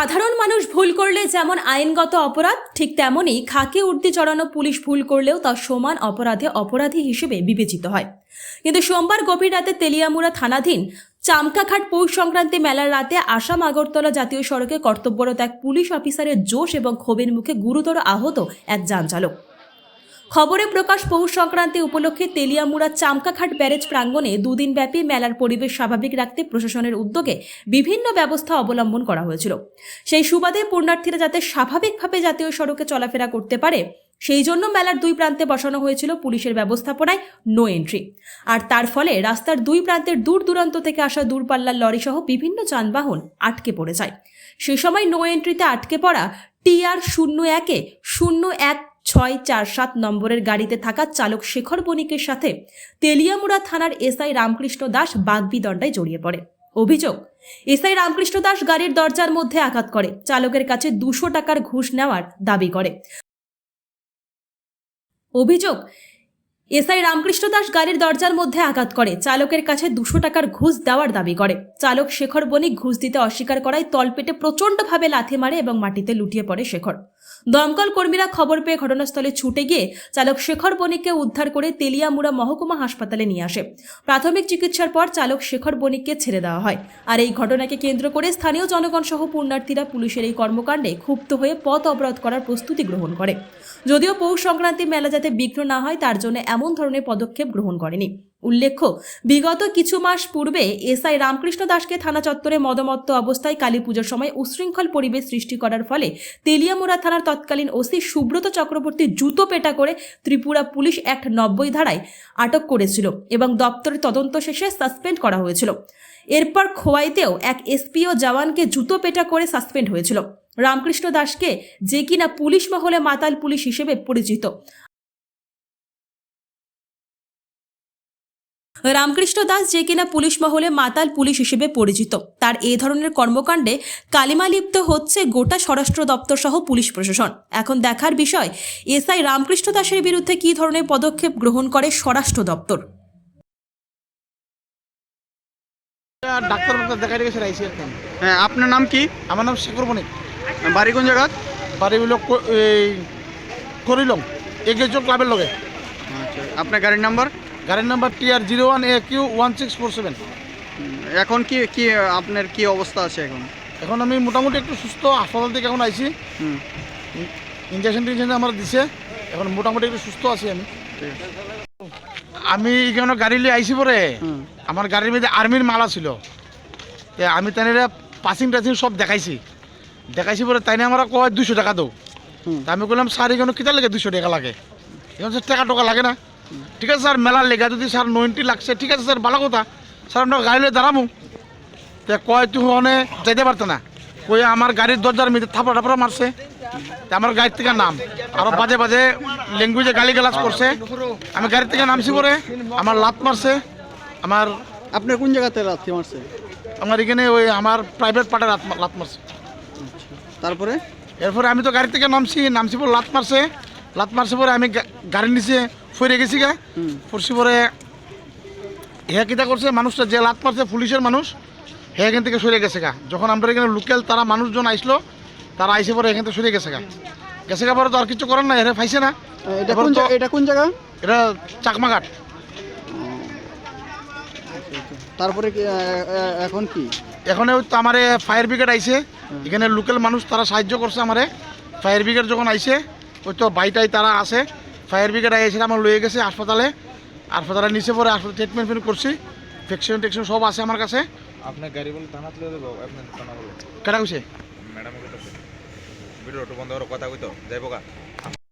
সাধারণ মানুষ ভুল করলে যেমন আইনগত অপরাধ, ঠিক তেমনই খাকি উর্দি চড়ানো পুলিশ ভুল করলেও তা সমান অপরাধে অপরাধী হিসেবে বিবেচিত হয়। কিন্তু সোমবার গভীর রাতে তেলিয়ামুড়া থানাধীন চামকাঘাট পৌষ সংক্রান্তি মেলার রাতে আসাম আগরতলা জাতীয় সড়কে কর্তব্যরত এক পুলিশ অফিসারের জোশ এবং ক্ষোভের মুখে গুরুতর আহত এক যান চালক খবরে প্রকাশ পৌষ সংক্রান্তি উপলক্ষে তেলিয়ামুড়া চামকাঘাট ব্যারেজ প্রাঙ্গণে দুদিন ব্যাপী মেলার পরিবেশ স্বাভাবিক রাখতে প্রশাসনের উদ্যোগে বিভিন্ন ব্যবস্থা অবলম্বন করা হয়েছিল। সেই সুবাদে পুণ্যার্থীরা যাতে স্বাভাবিকভাবে জাতীয় সড়কে চলাফেরা করতে পারে, সেই জন্য মেলার দুই প্রান্তে বসানো হয়েছিল পুলিশের ব্যবস্থাপনায় নো এন্ট্রি। আর তার ফলে রাস্তার দুই প্রান্তের দূর দূরান্ত থেকে আসা দূরপাল্লার লরি সহ বিভিন্ন যানবাহন আটকে পড়ে যায়। সে সময় নো এন্ট্রিতে আটকে পড়া টিআর শূন্য একে শূন্য এক ছয় চার সাত নম্বরের গাড়িতে থাকা চালক শেখর বণিকের সাথে তেলিয়ামুড়া থানার এসআই রামকৃষ্ণ দাস বাগবিদণ্ডায় জড়িয়ে পড়ে। অভিযোগ, এসআই রামকৃষ্ণ দাস গাড়ির দরজার মধ্যে আঘাত করে। চালকের কাছে দুশো টাকার ঘুষ নেওয়ার দাবি করে। অভিযোগ, এসআই রামকৃষ্ণ দাস গাড়ির দরজার মধ্যে আঘাত করে। চালকের কাছে দুশো টাকার ঘুষ দেওয়ার দাবি করে। চালক শেখর বণিক ঘুষ দিতে অস্বীকার করায় তলপেটে প্রচণ্ডভাবে লাথি মারে এবং মাটিতে লুটিয়ে পড়ে শেখর। দমকল কর্মীরা খবর পেয়ে ঘটনাস্থলে ছুটে গিয়ে চালক শেখর বণিককে উদ্ধার করে তেলিয়ামুড়া মহকুমা হাসপাতালে নিয়ে আসে। প্রাথমিক চিকিৎসার পর চালক শেখর বণিককে ছেড়ে দেওয়া হয়। আর এই ঘটনাকে কেন্দ্র করে স্থানীয় জনগণ সহ পুণ্যার্থীরা পুলিশের এই কর্মকাণ্ডে ক্ষুব্ধ হয়ে পথ অবরোধ করার প্রস্তুতি গ্রহণ করে। যদিও পৌষ সংক্রান্তি মেলা যাতে বিঘ্ন না হয়, তার জন্য এমন ধরনের পদক্ষেপ গ্রহণ করেনি। উল্লেখ্য, বিগত কিছু মাস পূর্বে এসআই রামকৃষ্ণ দাসকে থানা চত্বরে মদমত্ত অবস্থায় কালী পুজোর সময় উশৃঙ্খল পরিবেশ সৃষ্টি করার ফলে তেলিয়ামুড়া থানার তৎকালীন ওসি সুব্রত চক্রবর্তী জুতো পেটা করে ত্রিপুরা পুলিশ অ্যাক্ট নব্বই ধারায় আটক করেছিল এবং দপ্তরের তদন্ত শেষে সাসপেন্ড করা হয়েছিল। এরপর খোয়াইতেও এক এসপিও জওয়ানকে জুতো পেটা করে সাসপেন্ড হয়েছিল। রামকৃষ্ণ দাসকে যে কিনা পুলিশ মহলে মাতাল পুলিশ হিসেবে পরিচিত। রামকৃষ্ণ দাস যে কিনা পুলিশ মহলে মাতাল পুলিশ হিসেবে পরিচিত। তার এ ধরনের কর্মকাণ্ডে কালিমালিপ্ত হচ্ছে গোটা স্বরাষ্ট্র দপ্তর সহ পুলিশ প্রশাসন। এখন দেখার বিষয় এসআই রামকৃষ্ণ দাসের বিরুদ্ধে কী ধরনের পদক্ষেপ গ্রহণ করে স্বরাষ্ট্র দপ্তর? ডাক্তার গেছে হ্যাঁ আপনার নাম কি? আমার নাম শেখর বণিক। বাড়ি কোন জায়গা বাড়ি এই করিলং এগেজো ক্লাবের লগে। আচ্ছা আপনার গাড়ির নাম্বার? গাড়ির number T R zero one A Q one six four seven. এখন কি কি আপনার কি অবস্থা আছে এখন? এখন আমি মোটামুটি একটু সুস্থ হাসপাতাল থেকে এখন আইছি। ইঞ্জেকশন টিনজেকশন আমার দিছে এখন মোটামুটি একটু সুস্থ আছি আমি। আমি এখানে গাড়ি লিয়ে আইছি পরে? আমার গাড়ির মধ্যে আর্মির মালা ছিল তে আমি তাইনে পাসিং টাসিং সব দেখাইছি। দেখাইছি পরে তাইনে আমার কয় দুশো টাকা দাও। তা আমি বললাম স্যার এখানে কিতা লাগে দুশো টাকা লাগে? এখন টাকা টাকা লাগে না। ঠিক আছে স্যার মেলার লেগা যদি স্যার নইনটি লাগছে ঠিক আছে স্যার ভালো কথা। স্যার আপনার গাড়ি লয়ে দাঁড়ামু। তে কয় তুই ওখানে যাইতে পারতো না। কই আমার গাড়ির দরজার মধ্যে থাপড়া টাপড়া মারছে। আমার গাড়ির থেকে নাম। আরও বাজে বাজে ল্যাঙ্গুয়েজে গালি গালাজ করছে। আমি গাড়ির থেকে নামছি পরে। আমার লাত মারছে। আমার আপনার কোন জায়গাতে লাথি মারছে? আমার এখানে ওই আমার প্রাইভেট পার্টে লাত লাত মারছে। তারপরে? এরপরে আমি তো গাড়ি থেকে নামছি নামছি পরে লাত মারছে। লাত মারছে পরে আমি গাড়ির নিচে ফিরে গেছি গা। পড়ছি পরে হে কিতা করছে মানুষটা যে লাত মারছে পুলিশের মানুষ হে এখান থেকে সরে গেছে গা। যখন আমরা এখানে লোকাল তারা মানুষজন আইসলো তারা আইসে পরে এখান থেকে সরে গেছে গা। গেছে গা পরে তো আর কিছু করার না এরা পাইছে না। এটা কোন জায়গা এটা এটা চাকমাঘাট। তারপরে এখন কি? এখন তো আমার ফায়ার ব্রিগেড আইছে। এখানে লোকাল মানুষ তারা সাহায্য করছে আমারে। ফায়ার ব্রিগেড যখন আইছে ওই তো বাড়িটাই তারা আছে। ফায়ার ব্রিগেড এসে আমার লয়ে গেছে হাসপাতালে। হাসপাতালে নিচে পরে হাসপাতাল ট্রিটমেন্ট ফেন করছি। ভ্যাকসিন টেকশন সব আছে আমার কাছে। আপনার গাড়ি বলে থানা তুলে দেবো আপনার থানা বলে। কেটা কইছে? ম্যাডাম ভিডিও বন্ধ করো কথা কইতো যাইবো গা।